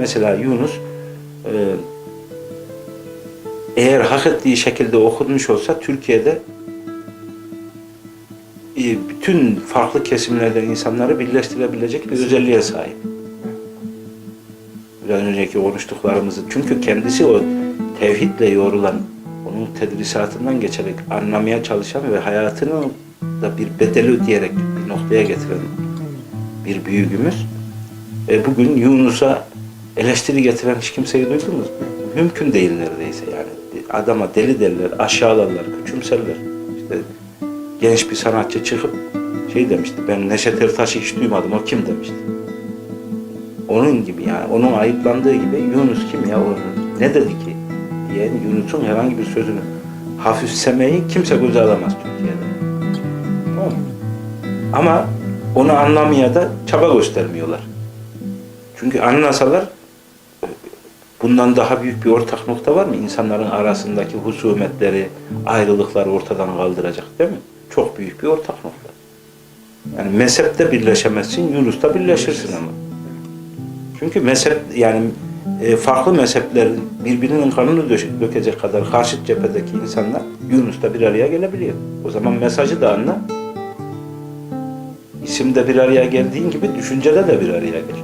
Mesela Yunus e, eğer hak ettiği şekilde okunmuş olsa Türkiye'de e, bütün farklı kesimlerden insanları birleştirebilecek bir özelliğe sahip. Biraz önceki konuştuklarımızı. Çünkü kendisi o tevhidle yorulan, onun tedrisatından geçerek anlamaya çalışan ve hayatını da bir bedeli ödeyerek bir noktaya getiren bir büyüğümüz. E, bugün Yunus'a eleştiri getiren hiç kimseyi duydunuz mu? Mümkün değil neredeyse yani. Adama deli derler, aşağılarlar, küçümserler. İşte genç bir sanatçı çıkıp şey demişti, ben Neşet Ertaş'ı hiç duymadım, o kim demişti. Onun gibi yani, onun ayıplandığı gibi Yunus kim ya, o ne dedi ki diye Yunus'un herhangi bir sözünü hafifsemeyi kimse göze alamaz Türkiye'de. Tamam? Ama onu anlamaya da çaba göstermiyorlar. Çünkü anlasalar bundan daha büyük bir ortak nokta var mı? İnsanların arasındaki husumetleri, ayrılıkları ortadan kaldıracak değil mi? Çok büyük bir ortak nokta. Yani mezhepte birleşemezsin, Yunus'ta birleşirsin ama. Çünkü mezhep yani e, farklı mezhepler birbirinin kanını dö- dökecek kadar karşıt cephedeki insanlar Yunus'ta bir araya gelebiliyor. O zaman mesajı da anla. İsimde bir araya geldiğin gibi düşüncede de bir araya gel.